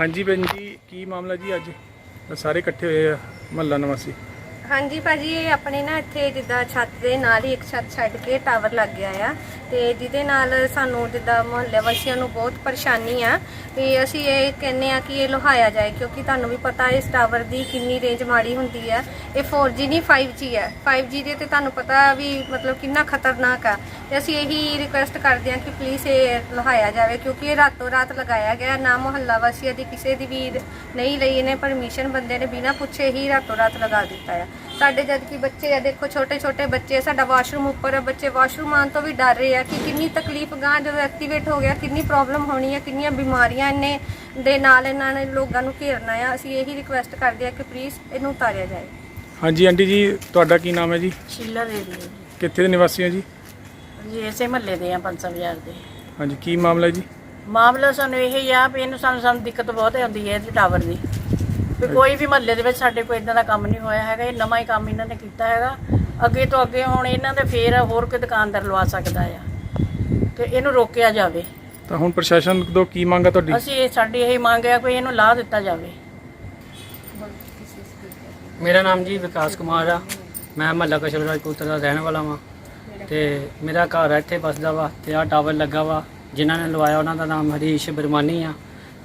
ਹਾਂਜੀ ਭੈਣ ਜੀ, ਕੀ ਮਾਮਲਾ ਜੀ ਅੱਜ? ਸਾਰੇ ਇਕੱਠੇ ਹੋਏ ਆ, ਮਹੱਲਾ ਨਿਵਾਸੀ। ਹਾਂਜੀ ਭਾਜੀ, ਇਹ ਆਪਣੇ ਨਾ ਇੱਥੇ ਜਿੱਦਾਂ ਛੱਤ ਦੇ ਨਾਲ ਹੀ ਇੱਕ ਛੱਤ ਛੱਡ ਕੇ ਟਾਵਰ ਲੱਗ ਗਿਆ ਆ। ਤੇ ਜਿਹਦੇ ਨਾਲ ਸਾਨੂੰ ਜਿੱਦਾਂ ਮੁਹੱਲੇ ਵਾਸੀਆਂ ਨੂੰ ਬਹੁਤ ਪਰੇਸ਼ਾਨੀ ਆ ਤੇ ਅਸੀਂ ਇਹ ਕਹਿੰਨੇ ਆ ਕਿ ਇਹ ਲੁਹਾਇਆ ਜਾਏ, ਕਿਉਂਕਿ ਤੁਹਾਨੂੰ ਵੀ ਪਤਾ ਇਸ ਟਾਵਰ ਦੀ ਕਿੰਨੀ ਰੇਂਜ ਮਾੜੀ ਹੁੰਦੀ ਆ। ਇਹ 4G ਨਹੀਂ 5G ਹੈ 5G ਦੇ ਤੇ ਤੁਹਾਨੂੰ ਪਤਾ ਵੀ ਮਤਲਬ ਕਿੰਨਾ ਖਤਰਨਾਕ ਆ। ਤੇ ਅਸੀਂ ਇਹੀ ਰਿਕੁਐਸਟ ਕਰਦੇ ਆ ਕਿ ਪਲੀਜ਼ ਇਹ ਲੁਹਾਇਆ ਜਾਵੇ, ਕਿਉਂਕਿ ਇਹ ਰਾਤੋਂ ਰਾਤ ਲਗਾਇਆ ਗਿਆ, ਨਾ ਮੁਹੱਲਾ ਵਾਸੀਆਂ ਦੀ, ਕਿਸੇ ਦੀ ਵੀ ਨਹੀਂ ਲਈ ਇਹਨੇ ਪਰਮਿਸ਼ਨ ਬੰਦੇ ਨੇ ਬਿਨਾਂ ਪੁੱਛੇ ਹੀ ਰਾਤੋਂ ਰਾਤ ਲਗਾ ਦਿੱਤਾ ਆ। ਸਾਡੇ ਜਦ ਕਿ ਬੱਚੇ ਆ, ਦੇਖੋ ਛੋਟੇ ਛੋਟੇ ਬੱਚੇ ਸਾਡਾ ਵਾਸ਼ਰੂਮ ਉੱਪਰ ਆ, ਬੱਚੇ ਵਾਸ਼ਰੂਮ ਆਉਣ ਤੋਂ ਵੀ ਡਰ ਰਹੇ ਆ ਕਿ ਕਿੰਨੀ ਤਕਲੀਫ ਗਾਂ ਜਦੋਂ ਐਕਟੀਵੇਟ ਹੋ ਗਿਆ ਕਿੰਨੀ ਪ੍ਰੋਬਲਮ ਹੋਣੀ ਆ ਕਿੰਨੀਆਂ ਬਿਮਾਰੀਆਂ ਇਹਨੇ ਦੇ ਨਾਲ ਇਹਨਾਂ ਨੇ ਲੋਕਾਂ ਨੂੰ ਘੇਰਨਾ ਆ ਅਸੀਂ ਇਹੀ ਰਿਕੁਐਸਟ ਕਰਦੇ ਆ ਕਿ ਪਲੀਜ਼ ਇਹਨੂੰ ਉਤਾਰਿਆ ਜਾਏ। ਹਾਂਜੀ ਆਂਟੀ ਜੀ ਤੁਹਾਡਾ ਕੀ ਨਾਮ ਹੈ ਜੀ? ਸ਼ੀਲਾ ਦੇਵੀ ਹੈ ਕਿੱਥੇ ਦੇ ਨਿਵਾਸੀ ਹੋ ਜੀ? ਜੀ ਇਸੇ ਮਹੱਲੇ ਦੇ ਆ 500 ਬਾਜ਼ਾਰ ਦੇ। ਹਾਂਜੀ ਕੀ ਮਾਮਲਾ ਹੈ ਜੀ? ਮਾਮਲਾ ਸਾਨੂੰ ਇਹ ਹੀ ਆ ਵੀ ਇਹਨੂੰ ਸਾਨੂੰ ਸਾਨੂੰ ਦਿੱਕਤ ਬਹੁਤ ਆਉਂਦੀ ਹੈ ਇਹਦੇ ਟਾਵਰ ਦੀ। ਵੀ ਕੋਈ ਵੀ ਮਹੱਲੇ ਦੇ ਵਿੱਚ ਸਾਡੇ ਕੋਈ ਇਦਾਂ ਦਾ ਕੰਮ ਨਹੀਂ ਹੋਇਆ ਹੈਗਾ ਇਹ ਨਵਾਂ ਹੀ ਕੰਮ ਇਹਨਾਂ ਨੇ ਕੀਤਾ ਹੈਗਾ। ਅੱਗੇ ਤੋਂ ਅੱਗੇ ਹੁਣ ਇਹਨਾਂ ਦੇ ਫੇਰ ਹੋਰ ਕੋਈ ਦੁਕਾਨਦਾਰ ਲਵਾ ਸਕਦਾ ਆ। ਤੇ ਇਹਨੂੰ ਰੋਕਿਆ ਜਾਵੇ। ਤਾਂ ਹੁਣ ਪ੍ਰਸ਼ਾਸਨ ਤੋਂ ਕੀ ਮੰਗ ਹੈ ਤੁਹਾਡੀ? ਅਸੀਂ ਇਹ ਸਾਡੀ ਇਹ ਮੰਗ ਹੈ ਕੋਈ ਇਹਨੂੰ ਲਾ ਦਿੱਤਾ ਜਾਵੇ। ਮੇਰਾ ਨਾਮ ਜੀ ਵਿਕਾਸ ਕੁਮਾਰ ਆ। ਮੈਂ ਮਹੱਲਾ ਕਸ਼ਲ ਰਾਜਪੂਤ ਦਾ ਰਹਿਣ ਵਾਲਾ ਵਾਂ। ਤੇ ਮੇਰਾ ਘਰ ਆ ਇੱਥੇ ਬਸਦਾ ਵਾ ਤੇ ਆ ਟਾਵਰ ਲੱਗਾ ਵਾ। ਜਿਨ੍ਹਾਂ ਨੇ ਲਵਾਇਆ ਉਹਨਾਂ ਦਾ ਨਾਮ ਹਰੀਸ਼ ਬਰਮਾਨੀ ਆ।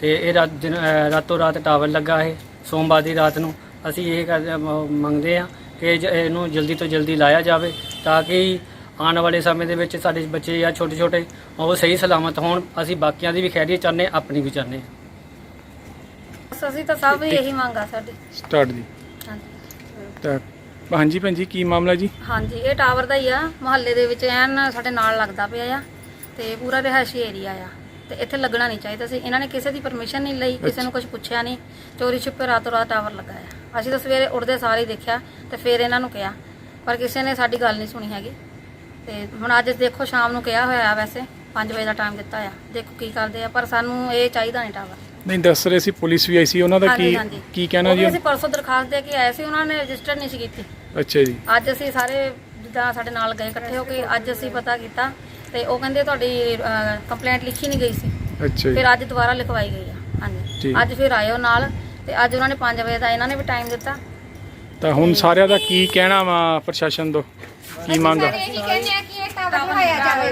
ਤੇ ਇਹ ਰਾਤ ਦਿਨ- ਅਹ ਰਾਤੋਂ ਰਾਤ ਟਾਵਰ ਲੱਗਾ ਹੈ ਸੋਮਵਾਰ ਦੀ ਰਾਤ ਨੂੰ ਅਸੀਂ ਇਹ ਕਰਦੇ- ਮ- ਮੰਗਦੇ ਆ ਕਿ ਜ- ਇਹਨੂੰ ਜਲਦੀ ਤੋਂ ਜਲਦੀ ਲਾਇਆ ਜਾਵੇ ਤਾਂ ਕਿ ਆਉਣ ਵਾਲੇ ਸਮੇਂ ਦੇ ਵਿੱਚ ਸਾਡੇ ਬੱਚੇ ਆ ਛੋਟੇ ਛੋਟੇ ਉਹ ਸਹੀ ਸਲਾਮਤ ਹੋਣ। ਅਸੀਂ ਬਾਕੀਆਂ ਦੀ ਵੀ ਖੈਰੀਅਤ ਚਾਹੁੰਦੇ ਆਪਣੀ ਵੀ ਚਾਹੁੰਦੇ ਅਸੀਂ ਤਾਂ ਸਭ ਇਹੀ ਮੰਗ ਸਾਡੀ। ਸਟਾਰਟ ਜੀ। ਹਾਂਜੀ। ਤਾਂ ਹਾਂਜੀ ਭੈਣ ਜੀ ਕੀ ਮਾਮਲਾ ਜੀ? ਹਾਂਜੀ ਇਹ ਟਾਵਰ ਦਾ ਹੀ ਆ। ਮੁਹੱਲੇ ਦੇ ਵਿੱਚ ਐਨ ਸਾਡੇ ਨਾਲ ਲੱਗਦਾ ਪਿਆ ਆ ਤੇ ਪੂਰਾ ਰਿਹਾਇਸ਼ੀ ਏਰੀਆ ਆ। ਤੇ ਇੱਥੇ ਲੱਗਣਾ ਨਹੀਂ ਚਾਹੀਦਾ ਸੀ। ਇਹਨਾਂ ਨੇ ਕਿਸੇ ਦੀ ਪਰਮਿਸ਼ਨ ਨਹੀਂ ਲਈ ਕਿਸੇ ਨੂੰ ਕੁਝ ਪੁੱਛਿਆ ਨਹੀਂ। ਚੋਰੀ ਛੁਪੇ ਰਾਤੋਂ ਰਾਤ ਟਾਵਰ ਲਗਾਇਆ। ਅਸੀਂ ਤਾਂ ਸਵੇਰੇ ਉੱਠਦੇ ਸਾਰੇ ਦੇਖਿਆ ਤੇ ਫਿਰ ਇਹਨਾਂ ਨੂੰ ਕਿਹਾ। ਪਰ ਕਿਸੇ ਨੇ ਸਾਡੀ ਗੱਲ ਨਹੀਂ ਸੁਣੀ ਹੈਗੀ। ਤੇ ਹੁਣ ਅੱਜ ਦੇਖੋ ਸ਼ਾਮ ਨੂੰ ਕਿਹਾ ਹੋਇਆ ਵੈਸੇ 5 ਵਜੇ ਦਾ ਟਾਈਮ ਦਿੱਤਾ ਆ। ਦੇਖੋ ਕੀ ਕਰਦੇ ਆ ਪਰ ਸਾਨੂੰ ਇਹ ਚਾਹੀਦਾ ਨਹੀਂ ਟਾਵਰ। ਨਹੀਂ ਦੱਸ ਰਹੇ ਸੀ ਪੁਲਿਸ ਵੀ ਆਈ ਸੀ ਉਹਨਾਂ ਦਾ ਕੀ। ਕੀ ਕਹਿਣਾ ਉਹ ਜੀ ਅਸੀਂ ਪਰਸੋਂ ਦਰਖਾਸਤ ਦੇ ਕੇ ਆਏ ਸੀ ਉਹਨਾਂ ਨੇ ਰਜਿਸਟਰ ਨਹੀਂ ਸੀ ਕੀਤੀ। ਅੱਛਾ ਜੀ। ਅੱਜ ਅਸੀਂ ਸਾਰੇ ਜਿੱਦਾਂ ਸਾਡੇ ਨਾਲ ਗਏ ਇਕੱਠੇ ਹੋ ਕੇ ਅੱਜ ਅਸੀਂ ਪਤਾ ਕੀਤਾ ਤੇ ਉਹ ਕਹਿੰਦੇ ਤੁਹਾਡੀ ਕੰਪਲੇਂਟ ਲਿਖੀ ਨਹੀਂ ਗਈ ਸੀ। ਅੱਛਾ ਜੀ। ਫਿਰ ਅੱਜ ਦੁਬਾਰਾ ਲਿਖਵਾਈ ਗਈ ਆ। ਹਾਂਜੀ। ਅੱਜ ਫਿਰ ਆਇਓ ਨਾਲ ਤੇ ਅੱਜ ਉਹਨਾਂ ਨੇ 5 ਵਜੇ ਦਾ ਇਹਨਾਂ ਨੇ ਵੀ ਟਾਈਮ ਦਿੱਤਾ। ਤਾਂ ਹੁਣ ਸਾਰਿਆਂ ਦਾ ਕੀ ਕਹਿਣਾ ਵਾ ਪ੍ਰਸ਼ਾਸਨ ਤੋਂ? ਕੀ ਮੰਗ ਆ? ਇਹੀ ਕਹਿੰਦੇ ਆ ਕਿ ਇਹ ਟਾਵਰ ਲਗਾਇਆ ਜਾਵੇ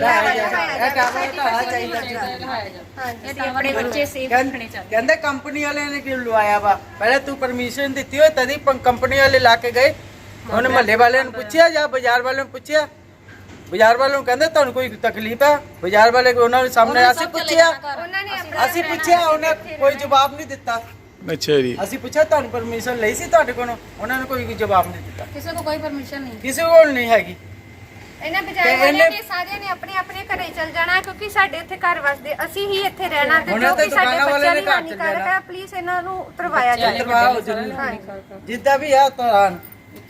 ਹਾਂਜੀ। ਆਪਣੇ ਬੱਚੇ ਸੇਫ ਰੱਖਣੇ ਚਾਹੀਦੇ। ਕਹਿੰਦੇ ਕੰਪਨੀ ਵਾਲਿਆਂ ਨੇ ਕਿਉਂ ਲਵਾਇਆ ਵਾ? ਪਹਿਲੇ ਤੂੰ ਪਰਮਿਸ਼ਨ ਦਿੱਤੀ ਹੋਏ ਤਦੀ ਕੰਪਨੀ ਵਾਲੇ ਲਾ ਕੇ ਗਏ। ਉਹਨੇ ਮਹੱਲੇ ਵਾਲਿਆਂ ਨੂੰ ਪੁੱਛਿਆ ਜਾਂ ਬਾਜ਼ਾਰ ਵਾਲਿਆਂ ਨੂੰ ਪੁੱਛਿਆ? ਬਾਜ਼ਾਰ ਵਾਲਿਆਂ ਨੂੰ ਕਹਿੰਦੇ ਤੁਹਾਨੂੰ ਕੋਈ ਤਕਲੀਫ ਹੈ ਬਾਜ਼ਾਰ ਵਾਲੇ ਕੋ ਉਹਨਾਂ ਦੇ ਸਾਹਮਣੇ ਅਸੀਂ ਪੁੱਛਿਆ। ਉਹਨਾਂ ਨੇ ਅਸੀਂ ਪੁੱਛਿਆ ਉਹਨੇ ਕੋਈ ਜਵਾਬ ਨਹੀਂ ਦਿੱਤਾ। ਅੱਛਾ ਜੀ। ਅਸੀਂ ਪੁੱਛਿਆ ਤੁਹਾਨੂੰ ਪਰਮਿਸ਼ਨ ਲਈ ਸੀ ਤੁਹਾਡੇ ਕੋਲੋਂ? ਉਹਨਾਂ ਨੇ ਕੋਈ ਜਵਾਬ ਨਹੀਂ ਦਿੱਤਾ। ਕਿਸੇ ਨੂੰ ਕੋਈ ਪਰਮਿਸ਼ਨ ਨਹੀਂ। ਕਿਸੇ ਕੋਲ ਨਹੀਂ ਹੈਗੀ। ਇਹਨਾਂ ਬਜਾਏ ਵਾਲਿਆਂ ਨੇ ਸਾਰਿਆਂ ਨੇ ਆਪਣੇ ਆਪਣੇ ਘਰੇ ਚਲ ਜਾਣਾ ਕਿਉਂਕਿ ਸਾਡੇ ਇੱਥੇ ਘਰ ਵਸਦੇ ਅਸੀਂ ਹੀ ਇੱਥੇ ਰਹਿਣਾ ਤੇ ਜੋ ਕਿ ਸਾਡੇ ਬੱਚਿਆਂ ਲਈ ਨੇ ਘਰ ਚ ਹਾਨੀਕਾਰਕ ਜਾਣਾ। ਹੈ ਪਲੀਜ਼ ਇਹਨਾਂ ਨੂੰ ਉਤਰਵਾਇਆ ਜਾਵੇ। ਕਰਵਾਓ ਜ਼ਰੂਰ ਜਿੱਦਾਂ ਵੀ ਆ ਤਾਂ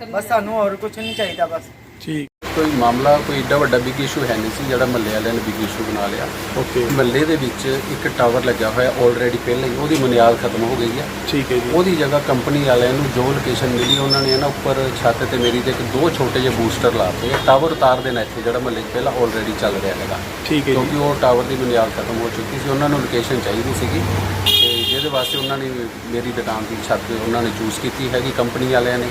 ਬਸ ਸਾਨੂੰ ਹੋਰ ਕੁਝ ਨਹੀਂ ਚਾਹੀਦਾ ਬਸ। ਠੀਕ। ਕੋਈ ਮਾਮਲਾ ਕੋਈ ਏਡਾ ਵੱਡਾ ਬਿਗ ਇਸ਼ੂ ਹੈ ਨਹੀਂ ਸੀ ਜਿਹੜਾ ਮਹੱਲੇ ਵਾਲਿਆਂ ਨੇ ਬਿਗ ਇਸ਼ੂ ਬਣਾ ਲਿਆ। ਓਕੇ ਮਹੱਲੇ ਦੇ ਵਿੱਚ ਇੱਕ ਟਾਵਰ ਲੱਗਿਆ ਹੋਇਆ ਆਲਰੇਡੀ ਪਹਿਲਾਂ ਹੀ ਉਹਦੀ ਬੁਨਿਆਦ ਖਤਮ ਹੋ ਗਈ ਹੈ ਠੀਕ ਹੈ ਜੀ। ਉਹਦੀ ਜਗ੍ਹਾ ਕੰਪਨੀ ਵਾਲਿਆਂ ਨੂੰ ਜੋ ਲੋਕੇਸ਼ਨ ਮਿਲੀ ਉਹਨਾਂ ਨੇ ਨਾ ਉੱਪਰ ਛੱਤ ਤੇ ਮੇਰੀ ਦੇ ਇੱਕ ਦੋ ਛੋਟੇ ਜਿਹੇ ਬੂਸਟਰ ਲਾਤੇ ਟਾਵਰ ਉਤਾਰ ਦੇਣਾ ਇੱਥੇ ਜਿਹੜਾ ਮਹੱਲੇ 'ਚ ਪਹਿਲਾਂ ਆਲਰੇਡੀ ਚੱਲ ਰਿਹਾ ਹੈਗਾ। ਠੀਕ ਹੈ ਕਿਉਂਕਿ ਉਹ ਟਾਵਰ ਦੀ ਬੁਨਿਆਦ ਖਤਮ ਹੋ ਚੁੱਕੀ ਸੀ ਉਹਨਾਂ ਨੂੰ ਲੋਕੇਸ਼ਨ ਚਾਹੀਦੀ ਸੀਗੀ। ਤੇ ਜਿਹਦੇ ਵਾਸਤੇ ਉਹਨਾਂ ਨੇ ਮੇਰੀ ਦੁਕਾਨ ਦੀ ਛੱਤ ਉਹਨਾਂ ਨੇ ਚੂਜ਼ ਕੀਤੀ ਹੈਗੀ ਕੰਪਨੀ ਵਾਲਿਆਂ ਨੇ।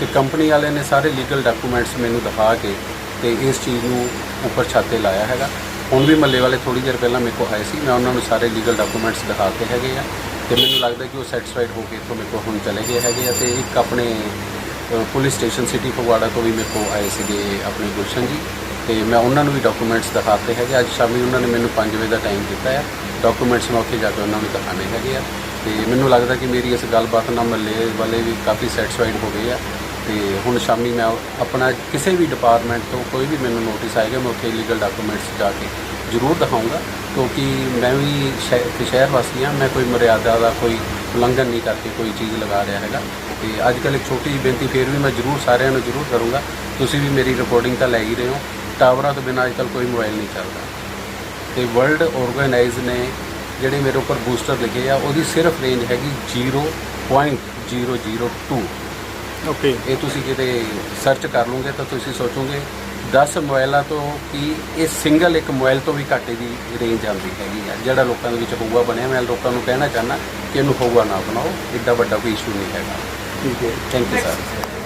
ਤੇ ਕੰਪਨੀ ਵਾਲੇ ਨੇ ਸਾਰੇ ਲੀਗਲ ਡਾਕੂਮੈਂਟਸ ਮੈਨੂੰ ਦਿਖਾ ਕੇ ਤੇ ਇਸ ਚੀਜ਼ ਨੂੰ ਉੱਪਰ ਛਾਤੇ ਲਾਇਆ ਹੈਗਾ। ਹੁਣ ਵੀ ਮੱਲੇ ਵਾਲੇ ਥੋੜੀ ਦੇਰ ਪਹਿਲਾਂ ਮੇਰੇ ਕੋਲ ਆਏ ਸੀ। ਮੈਂ ਉਹਨਾਂ ਨੂੰ ਸਾਰੇ ਲੀਗਲ ਡਾਕੂਮੈਂਟਸ ਦਿਖਾਤੇ ਹੈਗੇ ਆ ਤੇ ਮੈਨੂੰ ਲੱਗਦਾ ਕਿ ਉਹ ਸੈਟੀਸਫਾਈਡ ਹੋ ਕੇ ਇੱਥੋਂ ਮੇਰੇ ਕੋਲ ਹੁਣ ਚਲੇ ਗਏ ਹੈਗੇ ਆ ਤੇ ਇੱਕ ਆਪਣੇ ਪੁਲਿਸ ਸਟੇਸ਼ਨ ਸਿਟੀ ਫਗਵਾੜਾ ਤੋਂ ਵੀ ਮੇਰੇ ਕੋਲ ਆਏ ਸੀਗੇ ਆਪਣੇ ਗੁਲਸ਼ਨ ਜੀ ਤੇ ਮੈਂ ਉਹਨਾਂ ਨੂੰ ਵੀ ਡਾਕੂਮੈਂਟਸ ਦਿਖਾਤੇ ਹੈਗੇ। ਅੱਜ ਸ਼ਾਮੀ ਉਹਨਾਂ ਨੇ ਮੈਨੂੰ 5 ਵਜੇ ਦਾ ਟਾਈਮ ਦਿੱਤਾ ਹੈ ਡਾਕੂਮੈਂਟਸ ਮੈਂ ਉੱਥੇ ਜਾ ਕੇ ਉਹਨਾਂ ਨੂੰ ਦਿਖਾਣੇ ਹੈਗੇ ਆ। ਤੇ ਮੈਨੂੰ ਲੱਗਦਾ ਕਿ ਮੇਰੀ ਇਸ ਗੱਲਬਾਤ ਨਾਲ ਮਹੱਲੇ ਵਾਲੇ ਵੀ ਕਾਫੀ ਸੈਟੀਸਫਾਈਡ ਹੋ ਗਏ ਆ। ਤੇ ਹੁਣ ਸ਼ਾਮੀ ਮੈਂ ਆਪਣਾ ਕਿਸੇ ਵੀ ਡਿਪਾਰਟਮੈਂਟ ਤੋਂ ਕੋਈ ਵੀ ਮੈਨੂੰ ਨੋਟਿਸ ਆਏਗਾ, ਮੈਂ ਉੱਥੇ ਲੀਗਲ ਡਾਕੂਮੈਂਟਸ ਜਾ ਕੇ ਜ਼ਰੂਰ ਦਿਖਾਊਂਗਾ, ਕਿਉਂਕਿ ਮੈਂ ਵੀ ਸ਼ਹਿ- ਸ਼ਹਿਰ ਵਾਸੀ ਹਾਂ, ਮੈਂ ਕੋਈ ਮਰਿਆਦਾ ਦਾ ਕੋਈ ਉਲੰਘਣ ਨਹੀਂ ਕਰਕੇ ਕੋਈ ਚੀਜ਼ ਲਗਾ ਰਿਹਾ ਹੈਗਾ ਤੇ ਅੱਜ ਕੱਲ੍ਹ ਇੱਕ ਛੋਟੀ ਜਿਹੀ ਬੇਨਤੀ ਫੇਰ ਵੀ ਮੈਂ ਜ਼ਰੂਰ ਸਾਰਿਆਂ ਨੂੰ ਜ਼ਰੂਰ ਕਰੂੰਗਾ, ਤੁਸੀਂ ਵੀ ਮੇਰੀ ਰਿਕਾਰਡਿੰਗ ਤਾਂ ਲੈ ਹੀ ਰਹੇ ਹੋ, ਟਾਵਰਾਂ ਤੋਂ ਬਿਨਾਂ ਅੱਜ ਕੱਲ੍ਹ ਕੋਈ ਮੋਬਾਈਲ ਨਹੀਂ ਚੱਲਦਾ। ਤੇ ਵਰਲਡ ਆਰਗੇਨਾਈਜ਼ ਨੇ ਜਿਹੜੇ ਮੇਰੇ ਉੱਪਰ ਬੂਸਟਰ ਲਿਖੇ ਆ, ਉਹਦੀ ਸਿਰਫ ਰੇਂਜ ਹੈਗੀ 0.002 ਓਕੇ ਇਹ ਤੁਸੀਂ ਕਿਤੇ ਸਰਚ ਕਰ ਲਓਗੇ ਤਾਂ ਤੁਸੀਂ ਸੋਚੋਗੇ 10 ਮੋਬਾਈਲਾਂ ਤੋਂ ਕੀ ਇਹ ਸਿੰਗਲ ਇੱਕ ਮੋਬਾਈਲ ਤੋਂ ਵੀ ਘੱਟ ਦੀ ਰੇਂਜ ਆਉਂਦੀ ਹੈਗੀ ਆ। ਜਿਹੜਾ ਲੋਕਾਂ ਦੇ ਵਿੱਚ ਹੋਊਗਾ ਬਣਿਆ ਮੈਂ ਲੋਕਾਂ ਨੂੰ ਕਹਿਣਾ ਚਾਹਨਾ ਕਿ ਇਹਨੂੰ ਹੋਊਗਾ ਨਾ ਬਣਾਓ ਏਡਾ ਵੱਡਾ ਕੋਈ ਇਸ਼ੂ ਨਹੀਂ ਹੈਗਾ। ਠੀਕ ਹੈ। Thank you sir